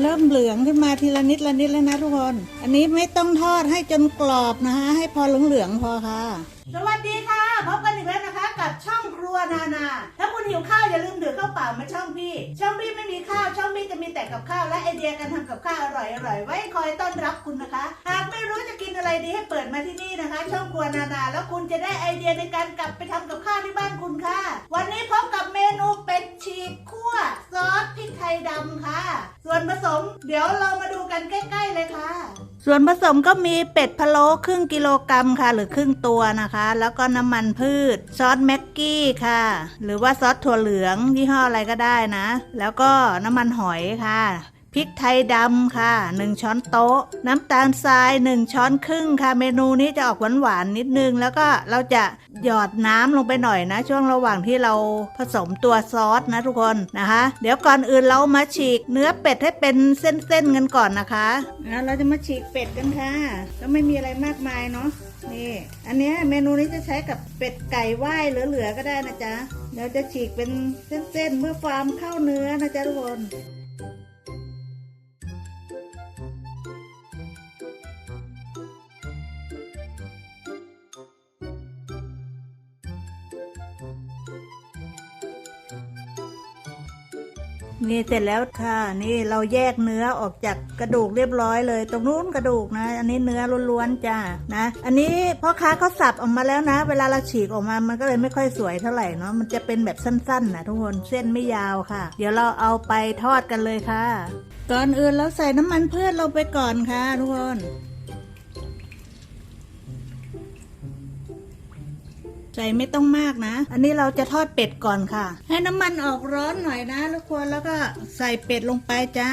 เริ่มเหลืองขึ้นมาทีละนิดละนิดแล้วนะทุกคน อันนี้ไม่ต้องทอดให้จนกรอบนะคะ ให้พอเหลืองๆพอค่ะ สวัสดีค่ะพบกันอีกแล้วนะคะ กับช่องครัวนานา ถ้าคุณหิวข้าวอย่าลืมถือข้าวเปล่ามาช่องพี่ ช่องพี่ไม่มีข้าวช่องพี่จะมีแต่กับข้าวและไอเดียการทำกับข้าวอร่อยๆไว้คอยต้อนรับคุณนะคะ หากไม่รู้จะกินอะไรดีให้เปิดมาที่นี่นะคะ ช่องครัวนานาแล้วคุณจะได้ไอเดียในการกลับไปทำกับข้าวที่บ้านคุณค่ะ วันนี้พบกับเมนูเป็ดฉีกคั่วซอสพริกไทยดำค่ะ ส่วนผสม เดี๋ยวเรามาดูกันใกล้ ๆ เลยค่ะ ส่วนผสมก็มีเป็ดพะโล้ครึ่งกิโลกรัมค่ะ หรือครึ่งตัวนะคะ แล้วก็น้ำมันพืช ซอสแม็กกี้ค่ะ หรือว่าซอสถั่วเหลืองยี่ห้ออะไรก็ได้นะ แล้วก็น้ำมันหอยค่ะ พริกไทยดำค่ะ 1 ช้อนโต๊ะ น้ำตาลทราย 1 ช้อนครึ่งค่ะ เมนูนี้จะออกหวานๆนิดนึง แล้วก็เราจะหยอดน้ำลงไปหน่อยนะ ช่วงระหว่างที่เราผสมตัวซอสนะทุกคนนะคะ เดี๋ยวก่อนอื่นเรามาฉีกเนื้อเป็ดให้เป็นเส้นๆกันก่อนนะคะเราจะมาฉีกเป็ดกันค่ะก็ไม่มีอะไรมากมายเนาะนี่ อันนี้เมนูนี้จะใช้กับเป็ดไก่ไหว้เหลือๆก็ได้นะจ๊ะเดี๋ยวจะฉีกเป็นเส้นๆเมื่อฟาร์มเข้าเนื้อนะจ๊ะทุกคน นี่เสร็จแล้วค่ะ นี่เราแยกเนื้อออกจากกระดูกเรียบร้อยเลย ตรงนู้นกระดูกนะ อันนี้เนื้อล้วนๆจ้านะ อันนี้พ่อค้าเขาสับออกมาแล้วนะ เวลาเราฉีกออกมามันก็เลยไม่ค่อยสวยเท่าไหร่เนาะมันจะเป็นแบบสั้นๆนะทุกคนเส้นไม่ยาวค่ะ เดี๋ยวเราเอาไปทอดกันเลยค่ะ ก่อนอื่นเราใส่น้ำมันพืชลงไปก่อนค่ะทุกคน ใส่ไม่ต้องมากนะ อันนี้เราจะทอดเป็ดก่อนค่ะ ให้น้ำมันออกร้อนหน่อยนะทุกคนแล้วก็ใส่เป็ดลงไปจ้า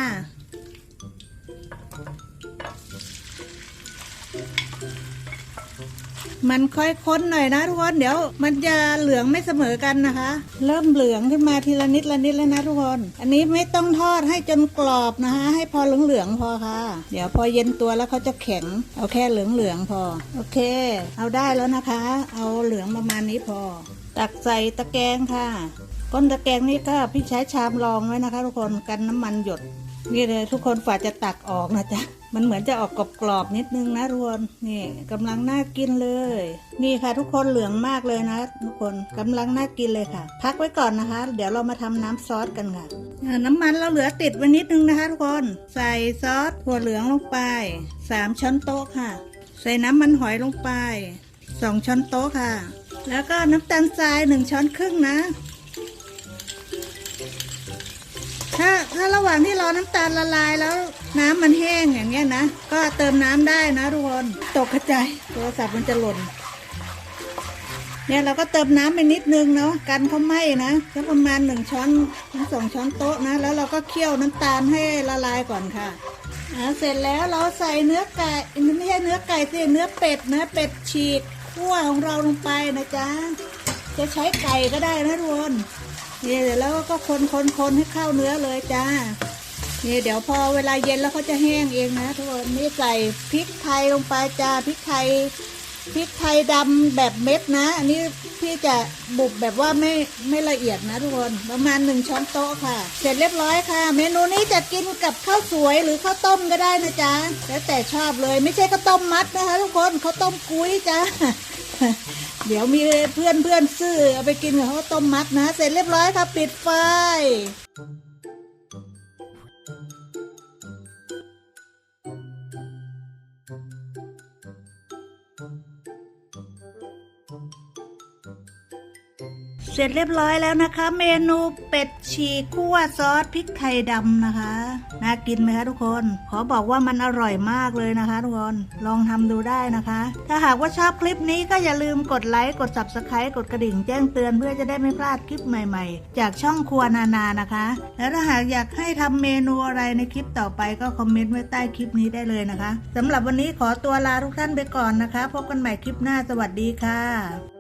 มันค่อยค้นหน่อยนะทุกคนเดี๋ยว มันจะเหลืองไม่เสมอกันนะคะ เริ่มเหลืองขึ้นมาทีละนิดละนิดแล้วนะทุกคนอันนี้ไม่ต้องทอดให้จนกรอบนะคะ ให้พอเหลืองๆพอค่ะ เดี๋ยวพอเย็นตัวแล้วเขาจะแข็ง เอาแค่เหลืองๆพอ โอเค เอาได้แล้วนะคะ เอาเหลืองประมาณนี้พอ ตักใส่ตะแกรงค่ะก้นตะแกรงนี่ก็พี่ใช้ชามรองไว้นะคะ ทุกคนกันน้ำมันหยด นี่เลยทุกคนฝ่าจะตักออกนะจ๊ะ มันเหมือนจะออกกรอบๆนิดนึงนะทุกคนนี่กำลังน่ากินเลย นี่ค่ะทุกคนเหลืองมากเลยนะ ทุกคนกำลังน่ากินเลยค่ะ พักไว้ก่อนนะคะ เดี๋ยวเรามาทำน้ำซอสกันค่ะ น้ำมันเราเหลือติดไว้นิดนึงนะคะ ทุกคน ใส่ซอสถั่วเหลืองลงไปสามช้อนโต๊ะค่ะ ใส่น้ำมันหอยลงไปสองช้อนโต๊ะค่ะ แล้วก็น้ำตาลทรายหนึ่งช้อนครึ่งนะถ้า ว่างที่รอน้ำตาลละลายแล้วน้ำมันแห้งอย่างเงี้ยนะก็เติมน้ำได้นะทุกคนตกกระจายโทรศัพท์มันจะหล่น เนี่ยเราก็เติมน้ำไปนิดนึงเนาะกันเขาไหมนะก็ประมาณหนึ่งช้อนถึงสองช้อนโต๊ะนะ แล้วเราก็เคี่ยวน้ำตาลให้ละลายก่อนค่ะอ่าเสร็จแล้วเราใส่เนื้อไก่ไม่ใช่เนื้อไก่สิเนื้อเป็ดนื้อเป็ดฉีกคั่วของเราลงไปนะจ๊ะจะใช้ไก่ก็ได้นะทุกคน นี่เดี๋ยวแล้วก็คนคนคนให้เข้าเนื้อเลยจ้านี่เดี๋ยวพอเวลาเย็นแล้วเขาจะแห้งเองนะทุกคนนี่ใส่พริกไทยลงไปจ้าพริกไทยพริกไทยดำแบบเม็ดนะ อันนี้พี่จะบุบแบบว่าไม่ไม่ละเอียดนะทุกคนประมาณหนึ่งช้อนโต๊ะค่ะ เสร็จเรียบร้อยค่ะ เมนูนี้จะกินกับข้าวสวยหรือข้าวต้มก็ได้นะจ๊ะแล้วแต่ชอบเลยไม่ใช่ข้าวต้มมัดนะคะ ทุกคนข้าวต้มกุ้ยจ้า เดี๋ยวมีเพื่อนเพื่อนซื้อเอาไปกินกับข้าวต้มมัดนะ เสร็จเรียบร้อยค่ะ ปิดไฟ เสร็จเรียบร้อยแล้วนะคะ เมนูเป็ดฉีกคั่วซอสพริกไทยดำนะคะ น่ากินไหมคะทุกคน ขอบอกว่ามันอร่อยมากเลยนะคะทุกคน ลองทำดูได้นะคะ ถ้าหากว่าชอบคลิปนี้ก็อย่าลืมกดไลค์ กด subscribe กดกระดิ่งแจ้งเตือนเพื่อจะได้ไม่พลาดคลิปใหม่ๆ จากช่องครัวนานานะคะ แล้วถ้าหากอยากให้ทำเมนูอะไรในคลิปต่อไปก็คอมเมนต์ไว้ใต้คลิปนี้ได้เลยนะคะสำหรับวันนี้ขอตัวลาทุกท่านไปก่อนนะคะ พบกันใหม่คลิปหน้าสวัสดีค่ะ